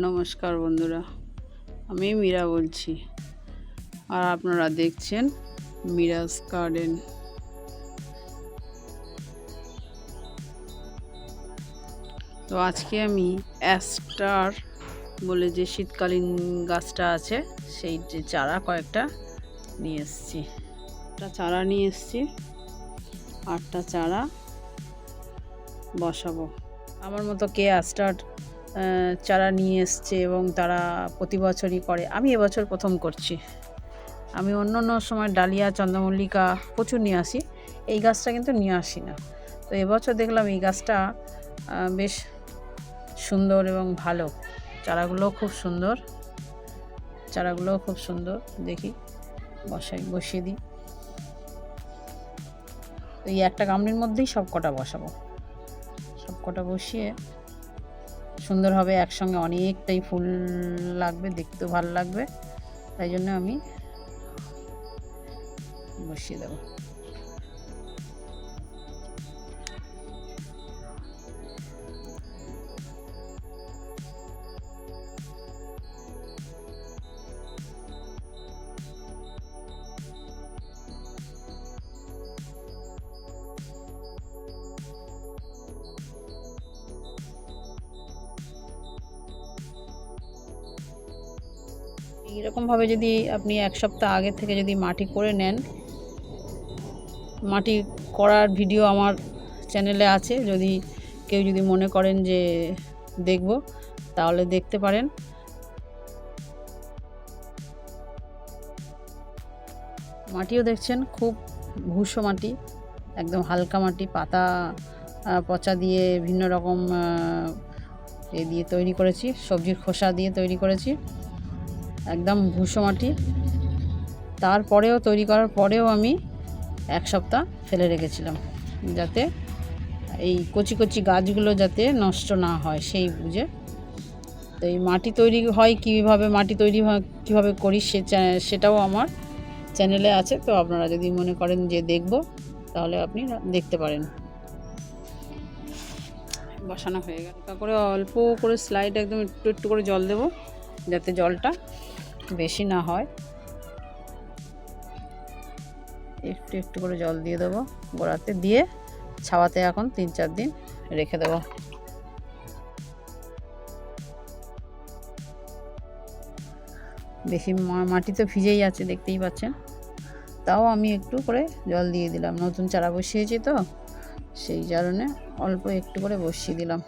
নমস্কার বন্ধুরা, আমি মীরা বলছি। আর আপনারা দেখছেন মিরাজ গার্ডেন। তো আজকে আমি অ্যাস্টার বলে যে শীতকালীন গাছটা আছে, সেই যে চারা কয়েকটা নিয়ে এসেছি। একটা চারা নিয়ে এসেছি, আটটা চারা বসাবো। আমার মতো কে অ্যাস্টার চারা নিয়ে এসছে এবং তারা প্রতি বছরই করে। আমি এবছর প্রথম করছি। আমি অন্য অন্য সময় ডালিয়া, চন্দ্রমল্লিকা প্রচুর নিয়ে আসি। এই গাছটা কিন্তু নিয়ে আসি না। তো এবছর দেখলাম এই গাছটা বেশ সুন্দর এবং ভালো। চারাগুলোও খুব সুন্দর। চারাগুলোও খুব সুন্দর। দেখি, বসাই, বসিয়ে দিই। এই একটা গামলির মধ্যেই সব কটা বসাবো। সব কটা বসিয়ে সুন্দর হবে একসঙ্গে অনেকটাই ফুল লাগবে দেখতেও ভালো লাগবে। তাই জন্য আমি বসিয়ে দেবো। এইরকমভাবে যদি আপনি এক সপ্তাহ আগে থেকে যদি মাটি করে নেন, মাটি করার ভিডিও আমার চ্যানেলে আছে, যদি কেউ যদি মনে করেন যে দেখব, তাহলে দেখতে পারেন। মাটিও দেখছেন, খুব ভুসো মাটি, একদম হালকা মাটি, পাতা পচা দিয়ে ভিন্ন রকম এ দিয়ে তৈরি করেছি, সবজির খোসা দিয়ে তৈরি করেছি। একদম ভুসো মাটি। তারপরেও, তৈরি করার পরেও আমি এক সপ্তাহ ফেলে রেখেছিলাম, যাতে এই কচি কচি গাছগুলো যাতে নষ্ট না হয়, সেই বুঝে। তো এই মাটি তৈরি হয় কীভাবে, মাটি তৈরি হয় কীভাবে করি সে সেটাও আমার চ্যানেলে আছে, তো আপনারা যদি মনে করেন যে দেখব, তাহলে আপনি দেখতে পারেন। বসানো হয়ে গেল। তারপরে অল্প করে স্লাইড একদম একটু একটু করে জল দেবো। যাতে জলটা বেশি না হয়। একটু একটু করে জল দিয়ে দেবো গোড়াতে। দিয়ে ছাওয়াতে এখন তিন চার দিন রেখে দেবো। বেশি মাটি তো ভিজেই আছে, দেখতেই পাচ্ছেন। তাও আমি একটু করে জল দিয়ে দিলাম। নতুন চারা বসিয়েছি তো, সেই কারণে অল্প একটু করে বসিয়ে দিলাম।